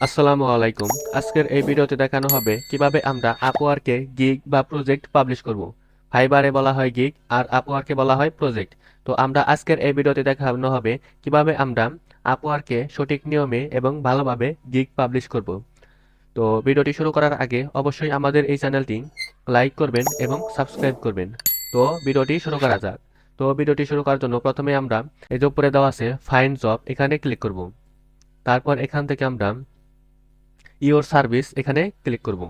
আসসালামু আলাইকুম। আজকের এই ভিডিওতে দেখানো হবে কীভাবে আমরা আপওয়ার্কে গিগ বা প্রজেক্ট পাবলিশ করব। ফাইবারে বলা হয় গিগ আর আপওয়ার্কে বলা হয় প্রজেক্ট। তো আমরা আজকের এই ভিডিওতে দেখানো হবে কীভাবে আমরা আপওয়ার্কে সঠিক নিয়মে এবং ভালোভাবে গিগ পাবলিশ করব। তো ভিডিওটি শুরু করার আগে অবশ্যই আমাদের এই চ্যানেলটি লাইক করবেন এবং সাবস্ক্রাইব করবেন। তো ভিডিওটি শুরু করা যাক। তো ভিডিওটি শুরু করার জন্য প্রথমে আমরা এই যে উপরে দেওয়া আছে ফাইন্ড জব এখানে ক্লিক করব। তারপর এখান থেকে আমরা ইওর সার্ভিস এখানে ক্লিক করব।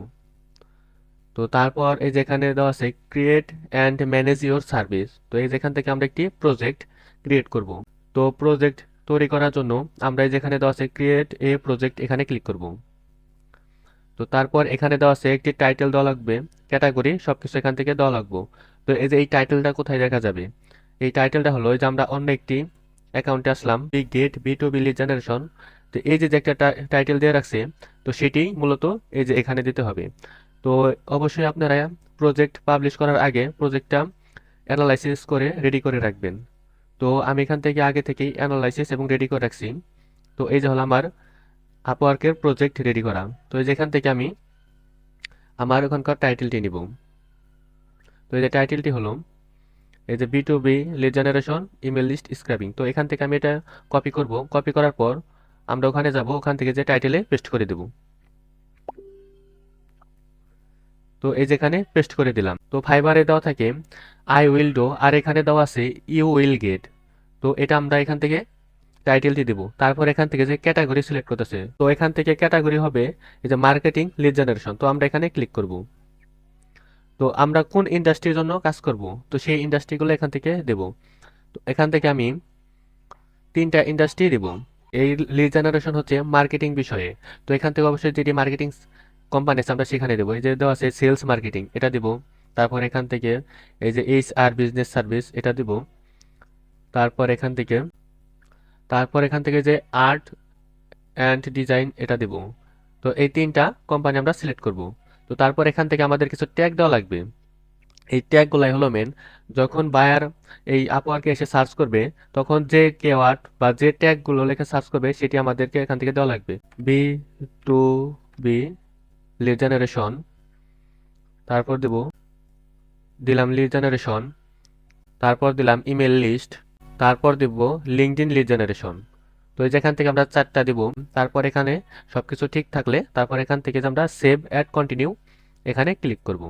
তো তারপর এই যেখানে দেওয়া আছে create and manage your service তো এই যেখান থেকে আমরা একটি প্রজেক্ট ক্রিয়েট করব। তো প্রজেক্ট তৈরি করার জন্য আমরা এই যেখানে দেওয়া আছে ক্রিয়েট এ প্রজেক্ট এখানে ক্লিক করব। তো তারপর এখানে দেওয়া আছে, একটি টাইটেল দেওয়া লাগবে ক্যাটাগরি সবকিছু এখান থেকে দেওয়া লাগবো। তো এই যে এই টাইটেলটা কোথায় দেখা যাবে? এই টাইটেলটা হলো যে আমরা অন্য একটি অ্যাকাউন্টে আসলাম বিগ gate B to B lead generation তো এই যে যে একটা টাইটেল দিয়ে রাখছে, তো সেটি মূলত এই যে এখানে দিতে হবে। তো অবশ্যই আপনারা প্রজেক্ট পাবলিশ করার আগে প্রজেক্টটা অ্যানালাইসিস করে রেডি করে রাখবেন। তো আমি এখান থেকে আগে থেকেই অ্যানালাইসিস এবং রেডি করে রাখছি। তো এই যে হলো আমার আপওয়ার্কের প্রজেক্ট রেডি করা। তো এই যেখান থেকে আমি আমার ওখানকার টাইটেলটি নিব। তো এই যে টাইটেলটি হলো, এই যে B to B lead generation email list scraping তো এখান থেকে আমি এটা কপি করব। কপি করার পর আমরা ওখানে যাব, ওখান থেকে যে টাইটেলে পেস্ট করে দেব। তো এই যেখানে পেস্ট করে দিলাম। তো ফাইবারে দেওয়া থাকে আই উইল ডো আর এখানে দেওয়া আছে ইউ উইল গেট তো এটা আমরা এখান থেকে টাইটেলটি দেব। তারপর এখান থেকে যে ক্যাটাগরি সিলেক্ট করতেছে, তো এখান থেকে ক্যাটাগরি হবে এই যে মার্কেটিং লিড জেনারেশন তো আমরা এখানে ক্লিক করব। তো আমরা কোন ইন্ডাস্ট্রির জন্য কাজ করব? তো সেই ইন্ডাস্ট্রিগুলো এখান থেকে দেব। তো এখান থেকে আমি তিনটা ইন্ডাস্ট্রি দেব। এই লিড জেনারেশন হচ্ছে মার্কেটিং বিষয়ে। তো এখান থেকে অবশ্যই যেটি মার্কেটিং কোম্পানি আছে আমরা সেখানে দেবো, এই যে দেওয়া আছে সেলস মার্কেটিং এটা দেব। তারপর এখান থেকে এই যে এইচ আর বিজনেস সার্ভিস এটা দেব। তারপর এখান থেকে, তারপর এখান থেকে যে আর্ট অ্যান্ড ডিজাইন এটা দেব। তো এই তিনটা কোম্পানি আমরা সিলেক্ট করব। তো তারপর এখান থেকে আমাদের কিছু ট্যাগ দেওয়া লাগবে। এই ট্যাগগুলাই হলো মেন যখন বায়ার এই আপওয়ার্কে এসে সার্চ করবে, তখন যে কেওয়ার্ড বা যে ট্যাগগুলো লেখে সার্চ করবে, সেটি আমাদেরকে এখান থেকে দেওয়া লাগবে। B to B lead generation তারপর দেব, দিলাম লিড জেনারেশন তারপর দিলাম ইমেল লিস্ট তারপর দেব লিঙ্কডিন লিড জেনারেশন তো এই যেখান থেকে আমরা চারটা দিব, তারপর এখানে সবকিছু ঠিক থাকলে তারপর এখান থেকে আমরা সেভ অ্যাড কন্টিনিউ এখানে ক্লিক করব।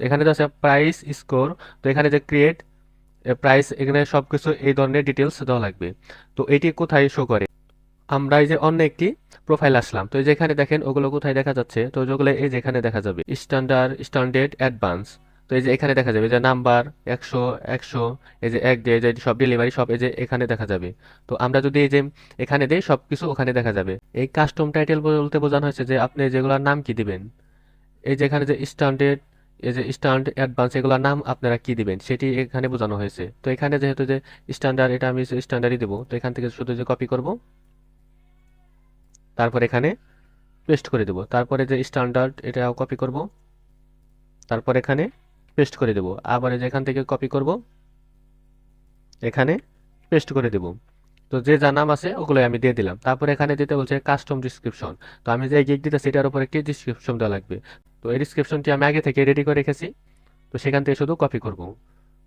এখানে তো আছে প্রাইস স্কোর তো এখানে যে ক্রিয়েট প্রাইস এখানে সব কিছু এই ধরনের ডিটেলস দেওয়া লাগবে তো এটি কোথায় শো করে আমরা এই যে অন্য একটি প্রোফাইল আসলাম তো এই যে দেখেন ওগুলো কোথায় দেখা যাচ্ছে তো যেগুলো এই যে এখানে দেখা যাবে স্ট্যান্ডার্ড স্ট্যান্ডার্ড অ্যাডভান্স তো এই যে এখানে দেখা যাবে যে নাম্বার একশো একশো এই যে এক ডে যে সব ডেলিভারি সব এই যে এখানে দেখা যাবে তো আমরা যদি এই যে এখানে দিই সব কিছু ওখানে দেখা যাবে এই কাস্টম টাইটেল বলতে বোঝানো হয়েছে যে আপনি যেগুলোর নাম কি দিবেন এই যে এখানে যে স্ট্যান্ডার্ড এই যে স্ট্যান্ড অ্যাডভান্স এগুলোর নাম আপনারা কি দিবেন? সেটি এখানে বোঝানো হয়েছে। তো এখানে যেহেতু যে স্ট্যান্ডার্ড এটা আমি স্ট্যান্ডার্ডই দেবো। তো এখান থেকে শুধু যে কপি করব, তারপর এখানে পেস্ট করে দেব। তারপরে যে স্ট্যান্ডার্ড এটাও কপি করব। তারপর এখানে পেস্ট করে দেব। আবার যে এখান থেকে কপি করব, এখানে পেস্ট করে দেব। তো যে যা নাম আছে, ওগুলোই আমি দিয়ে দিলাম। তারপর এখানে দিতে বলছে কাস্টম ডিসক্রিপশন তো আমি যে গিগ দিতে সেটার উপর একটি ডিসক্রিপশন দেওয়া লাগবে? তো এই ডিসক্রিপশনটি আমি আগে থেকে রেডি করে রেখেছি। তো সেখান থেকে শুধু কপি করব।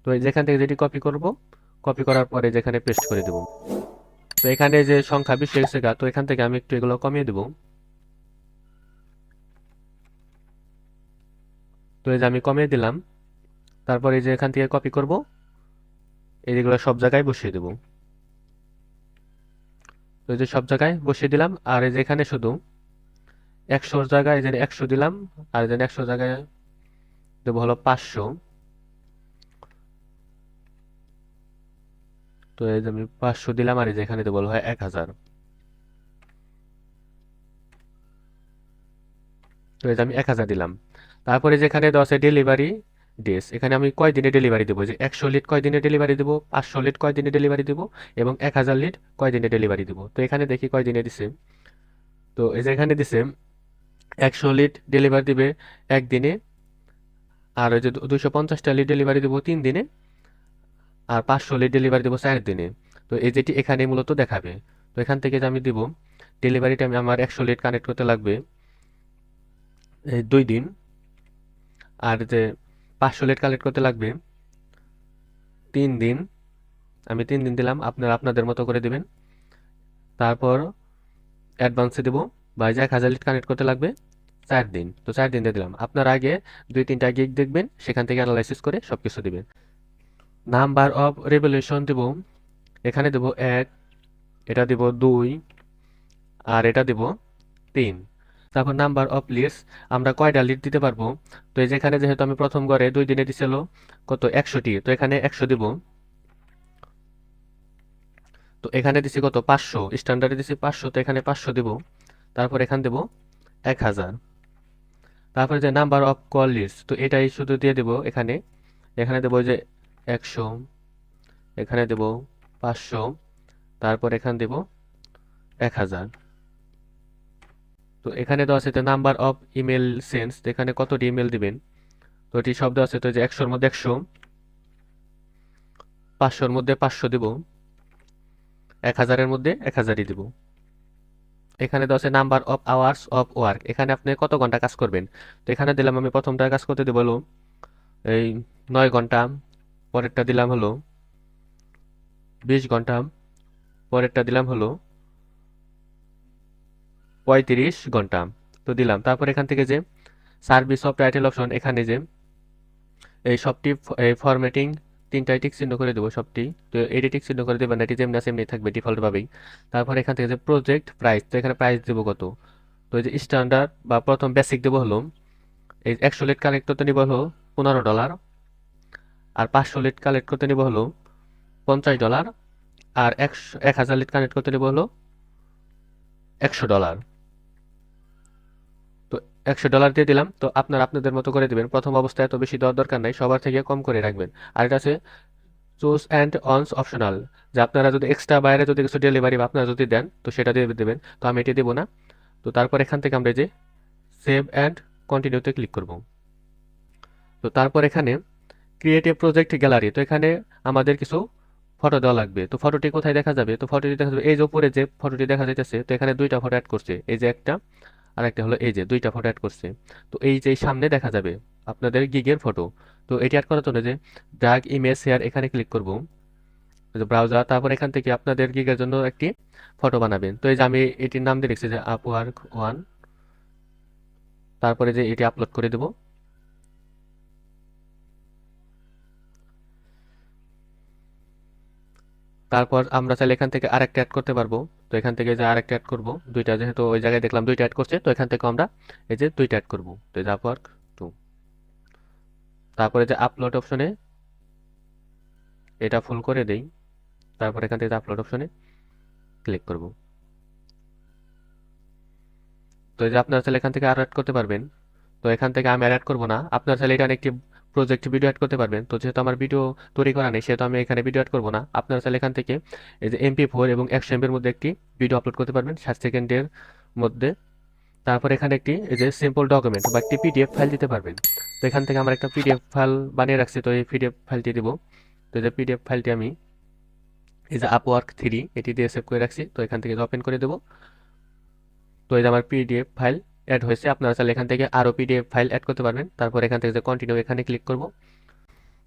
তো যেখান থেকে যেটি কপি করব কপি করার পরে যেখানে পেস্ট করে দেব। তো এখানে যে সংখ্যা বেশি গা, তো এখান থেকে আমি একটু এগুলো কমিয়ে দেব। তো এই যে আমি কমিয়ে দিলাম। তারপর যে এখান থেকে কপি করব এইগুলো সব জায়গায় বসিয়ে দেব। এই যে সব জায়গায় বসিয়ে দিলাম, আর এই যে এখানে শুধু একশোর জায়গায় এই যে একশো দিলাম, আর যে একশো জায়গায় দেবো হলো পাঁচশো। তো এই যে আমি পাঁচশো দিলাম, আর এই যে এখানে দেবো হয় এক হাজার। তো এই যে আমি এক হাজার দিলাম। তারপরে যেখানে আছে ডেলিভারি ডেস এখানে আমি কয় দিনে ডেলিভারি দেবো? যে একশো লিট কয় দিনে ডেলিভারি দেবো? পাঁচশো লিট কয় দিনে ডেলিভারি দেবো? এবং এক হাজার লিট কয় দিনে ডেলিভারি দেবো? তো এখানে দেখি কয় দিনে দিছে। তো এই যে এখানে দিছে, একশো লিট ডেলিভারি দিবে একদিনে, আর ওই যে দুশো পঞ্চাশটা লিট ডেলিভারি দেবো তিন দিনে, আর পাঁচশো লিট ডেলিভারি দেবো চার দিনে। তো এই যেটি এখানে মূলত দেখাবে। তো এখান থেকে যে আমি দিব ডেলিভারি টাইম আমার একশো লিট কানেক্ট করতে লাগবে দুই দিন। আর যে পাঁচশো লিট কালেক্ট করতে লাগবে। তিন দিন, আমি তিন দিন দিলাম, আপনারা আপনাদের মতো করে দিবেন। তারপর অ্যাডভান্সে দেবো, বা এক হাজার লিট কানেক্ট করতে লাগবে। চার দিন, তো চার দিন দিয়ে দিলাম। আপনার আগে দুই তিনটা গিগ দেখবেন, সেখান থেকে অ্যানালাইসিস করে সব কিছু দেবেন। নাম্বার অফ রেভলিউশন দেব, এখানে দেব এক, এটা দেব দুই, আর এটা দেব তিন। তারপর নাম্বার অফ লিডস আমরা কয়টা লিড দিতে পারব? তো এই যেখানে যেহেতু আমি প্রথম ঘরে দুই দিনে দিছিল কত? একশোটি তো এখানে একশো দিব। তো এখানে দিছি কত? পাঁচশো। স্ট্যান্ডার্ডে দিছি পাঁচশো, তো এখানে পাঁচশো দিব। তারপর এখানে দেব এক হাজার। তারপরে যে নাম্বার অফ কল লিস্ট তো এটাই শুধু দিয়ে দেব এখানে। এখানে দেবো যে একশো। এখানে দেব পাঁচশো। তারপর এখানে দেব এক হাজার। তো এখানে দেওয়া আছে যে নাম্বার অফ ইমেল সেন্স এখানে কতটি ইমেল দিবেন? তো এটি শব্দ আছে তো যে একশোর মধ্যে একশো, পাঁচশোর মধ্যে পাঁচশো দিব, এক হাজারের মধ্যে এক হাজারই দিব। এখানে দেওয়া আছে number of hours of work এখানে আপনি কত ঘণ্টা কাজ করবেন? তো এখানে দিলাম আমি প্রথমটা কাজ করতে দেবো হলো, এই নয় ঘণ্টা, পরেরটা দিলাম হলো, বিশ ঘণ্টা, পরেরটা দিলাম হলো পঁয়ত্রিশ ঘণ্টা। তো দিলাম। তারপর এখান থেকে যে সার্ভিস অফ টাইটেল অপশন এখানে যে এই সবটি ফরম্যাটিং তিনটাই টিক চিহ্ন করে দেবো সবটি। তো এটি টিক চিহ্ন করে দেবেন এটি যেমনি আছে এমনি থাকবে ডিফল্টভাবেই তারপর এখান থেকে যে প্রজেক্ট প্রাইস তো এখানে প্রাইস দেবো কত? তো এই যে স্ট্যান্ডার্ড বা প্রথম বেসিক দেবো হলো, এই একশো লিট কালেক্ট করতে নিব হলো পনেরো ডলার আর পাঁচশো লিট কালেক্ট করতে নিব হলো পঞ্চাশ ডলার আর একশো, এক হাজার লিট কানেক্ট করতে নিব হলো একশো ডলার একশো ডলার দিয়ে দিলাম, তো আপনার আপনাদের মতো করে দিবেন। প্রথম অবস্থায় এত বেশি দেওয়ার দরকার নাই, সবার থেকে কম করে রাখবেন। আর এটা আছে চুজ অ্যান্ড অনস অপশনাল যে আপনারা যদি এক্সট্রা বাইরে যদি কিছু ডেলিভারি বা আপনারা যদি দেন, তো সেটা দিয়ে দেবেন। তো আমি এটি দেবো না। তো তারপর এখান থেকে আমরা যে সেভ অ্যান্ড কন্টিনিউতে ক্লিক করব। তো তারপর এখানে ক্রিয়েটিভ প্রজেক্ট গ্যালারি তো এখানে আমাদের কিছু ফটো দেওয়া লাগবে। তো ফটোটি কোথায় দেখা যাবে? তো ফটোটি দেখা যাবে, এই যে উপরে যে ফটোটি দেখা যাইতেছে, তো এখানে দুইটা ফটো অ্যাড করছে। এই যে একটা আর একটা হলো এই যে, দুইটা ফটো অ্যাড করছে। তো এই যে সামনে দেখা যাবে আপনাদের গিগের ফটো তো এটি অ্যাড করার জন্য যে ড্রাগ ইমেজ শেয়ার এখানে ক্লিক করব। ব্রাউজার তারপর এখান থেকে আপনাদের গিগের জন্য একটি ফটো বানাবেন। তো এই যে আমি এটির নাম দিয়ে লিখছি যে আপওয়ার্ক ওয়ান তারপরে যে এটি আপলোড করে দেব। তারপর আমরা চাইলে এখান থেকে আরেকটা অ্যাড করতে পারব। তো এখান থেকে যে আরেকটা অ্যাড করব, দুইটা যেহেতু ওই জায়গায় দেখলাম দুইটা অ্যাড করছে, তো এখান থেকে আমরা এই যে দুইটা অ্যাড করব। তো এই টু তারপরে যে আপলোড অপশনে এটা ফুল করে দেই। তারপর এখান থেকে যে আপলোড অপশনে ক্লিক করব। তো এই যে আপনারা চাইলে এখান থেকে আর অ্যাড করতে পারবেন। তো এখান থেকে আমি আর অ্যাড করব না। আপনারা চাইলে এটা একটি প্রজেক্ট ভিডিও অ্যাড করতে পারবেন। তো যেহেতু আমার ভিডিও তৈরি করা নেই, সেহেতু আমি এখানে ভিডিও অ্যাড করব না। আপনারা তাহলে এখান থেকে এই যে এমপি ফোর এবং একশো এমপির মধ্যে একটি ভিডিও আপলোড করতে পারবেন ষাট সেকেন্ডের মধ্যে। তারপর এখানে একটি এই যে সিম্পল ডকুমেন্ট বা একটি পিডিএফ ফাইল দিতে পারবেন। তো এখান থেকে আমার একটা পিডিএফ ফাইল বানিয়ে রাখছি, তো এই পিডিএফ ফাইলটি দিব। তো এই যে পিডিএফ ফাইলটি আমি এই যে আপওয়ার্ক থ্রি এটি দিয়ে সেভ করে রাখছি, তো এখান থেকে ওপেন করে দেবো। তো এই যে আমার পিডিএফ ফাইল অ্যাড হয়েছে, আপনারা চাইলে এখান থেকে আরও পিডিএফ ফাইল অ্যাড করতে পারবেন। তারপর এখান থেকে যে কন্টিনিউ এখানে ক্লিক করব।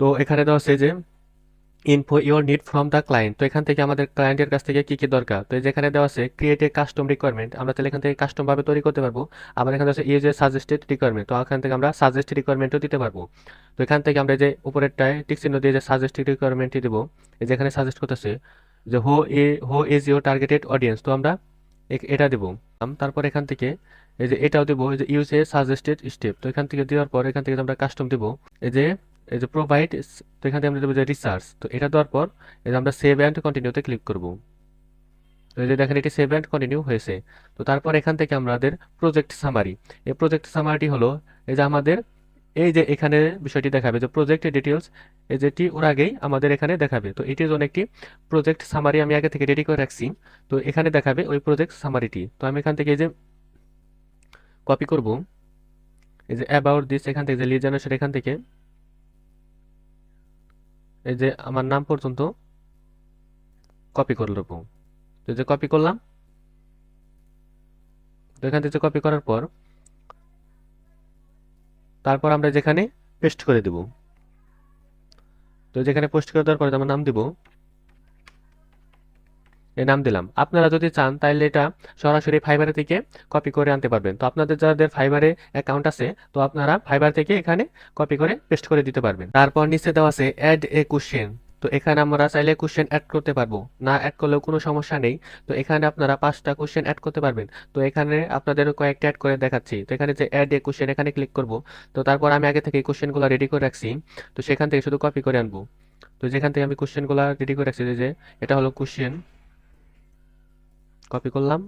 তো এখানে দেওয়া আছে যে info your need from the client তো এখান থেকে আমাদের ক্লায়েন্টের কাছ থেকে কী কী দরকার? তো যেখানে দেওয়া আছে ক্রিয়েট এ কাস্টম রিকোয়ারমেন্ট আমরা তাহলে এখান থেকে কাস্টমভাবে তৈরি করতে পারব। আবার এখানে আছে ইউজ সাজেস্টেড রিকোয়ারমেন্ট তো এখান থেকে আমরা সাজেস্ট রিকোয়ারমেন্টও দিতে পারব। তো এখান থেকে আমরা যে উপরেরটায় টিক চিহ্ন দিয়ে যে সাজেস্ট রিকোয়ারমেন্টটি দেবো যেখানে সাজেস্ট করতেছে যে হো এ who is your targeted audience তো আমরা এটা দেবো। তারপর এখান থেকে এই যে এটাও দেবো, এই যে ইউজ এ সাজেস্টেড স্টেপ তো এখান থেকে দেওয়ার পর এখান থেকে আমরা কাস্টম দেবো। এই যে এই যে প্রোভাইড তো এখান থেকে আমরা দেবো যে রিসার্চ তো এটা দেওয়ার পর এই যে আমরা সেভ অ্যান্ড কন্টিনিউতে ক্লিক করব। এই যে দেখেন এটি সেভ অ্যান্ড কন্টিনিউ হয়েছে। তো তারপর এখান থেকে আমাদের প্রজেক্ট সামারি এই প্রজেক্ট সামারিটি হলো এই যে আমাদের, এই যে এখানে বিষয়টি দেখাবে যে প্রজেক্ট ডিটেলস এই যেটি ওর আগেই আমাদের এখানে দেখাবে। তো এটির জন্য একটি প্রজেক্ট সামারি আমি আগে থেকে রেডি করে রাখছি। তো এখানে দেখাবে ওই প্রজেক্ট সামারিটি তো আমি এখান থেকে এই যে কপি করব। এই যে অ্যাবাউট দিস এখান থেকে যে লিড জেনারেশন এখান থেকে। এই যে আমার নাম পর্যন্ত কপি করে নেব। তো যে কপি করলাম। তো এখান থেকে কপি করার পর, তারপর আমরা যেখানে পেস্ট করে দেব। তো যেখানে পোস্ট করে দেওয়ার পরে আমার নাম দিব নাম দিলাম। আপনারা যদি চান তাহলে এটা সরাসরি ফাইবারে থেকে কপি করে আনতে পারবেন। তো আপনাদের যাদের ফাইবারে অ্যাকাউন্ট আছে, তো আপনারা ফাইবার থেকে এখানে কপি করে পেস্ট করে দিতে পারবেন। তারপর নিচে দেওয়া আছে অ্যাড এ কোশ্চেন তো এখানে আমরা চাইলে কোশ্চেন অ্যাড করতে পারব। না অ্যাড করলেও কোনো সমস্যা নেই। তো এখানে আপনারা পাঁচটা কোশ্চেন অ্যাড করতে পারবেন। তো এখানে আপনাদের কয়েকটা অ্যাড করে দেখাচ্ছি। তো এখানে যে অ্যাড এ কোশ্চেন এখানে ক্লিক করব। তো তারপর আমি আগে থেকে কোশ্চেনগুলো রেডি করে রাখছি। তো সেখান থেকে শুধু কপি করে আনব। তো যেখান থেকে আমি কোশ্চেনগুলো রেডি করে রাখছি, যে এটা হলো কোশ্চেন কপি করলাম।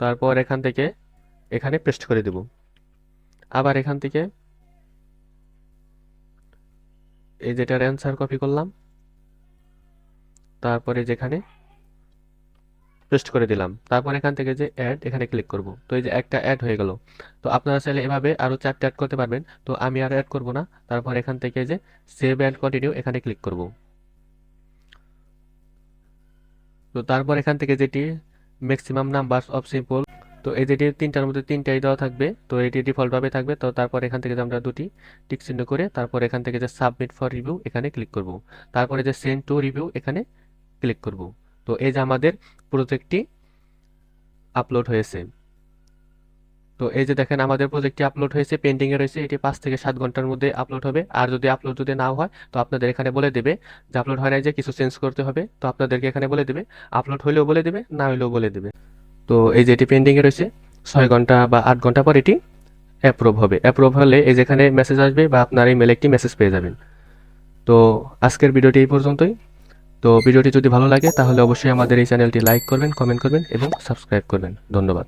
তারপর এখান থেকে এখানে পেস্ট করে দেব। আবার এখান থেকে এই যেটার অ্যান্সার কপি করলাম, তারপরে যেখানে পেস্ট করে দিলাম, তারপর এখান থেকে যে অ্যাড এখানে ক্লিক করব। তো এই যে একটা অ্যাড হয়ে গেল। তো আপনারা চাইলে এভাবে আরও চারটে অ্যাড করতে পারবেন। তো আমি আর অ্যাড করব না। তারপর এখান থেকে যে সেভ অ্যান্ড কন্টিনিউ এখানে ক্লিক করব। তো তারপর এখান থেকে যেটি ম্যাক্সিমাম নাম্বার অফ সিম্পল তো এই যেটি তিনটার মধ্যে তিনটাই দেওয়া থাকবে, তো এটি ডিফল্টভাবে থাকবে, তো তারপর এখান থেকে আমরা দুটি টিক চিহ্ন করে তারপর এখান থেকে যে সাবমিট ফর রিভিউ এখানে ক্লিক করব। তারপরে যে সেন্ড টু রিভিউ এখানে ক্লিক করব। তো এই যে আমাদের প্রজেক্টটি আপলোড হয়েছে। তো এই যে দেখেন আমাদের প্রজেক্টটি আপলোড হয়েছে পেন্ডিংয়ে রয়েছে, এটি পাঁচ থেকে সাত ঘণ্টার মধ্যে আপলোড হবে। আর যদি আপলোড যদি নাও হয়, তো আপনাদের এখানে বলে দেবে যে আপলোড হয় নাই যে কিছু চেঞ্জ করতে হবে। তো আপনাদেরকে এখানে বলে দেবে আপলোড হলেও বলে দেবে, না হলেও বলে দেবে। তো এই যে এটি পেন্ডিংয়ে রয়েছে, ছয় ঘণ্টা বা আট ঘণ্টা পর এটি অ্যাপ্রুভ হবে। অ্যাপ্রুভ হলে এই যেখানে মেসেজ আসবে বা আপনার এই মেলে একটি মেসেজ পেয়ে যাবেন। তো আজকের ভিডিওটি এই পর্যন্তই। তো ভিডিওটি যদি ভালো লাগে, তাহলে অবশ্যই আমাদের এই চ্যানেলটি লাইক করবেন কমেন্ট করবেন এবং সাবস্ক্রাইব করবেন। ধন্যবাদ।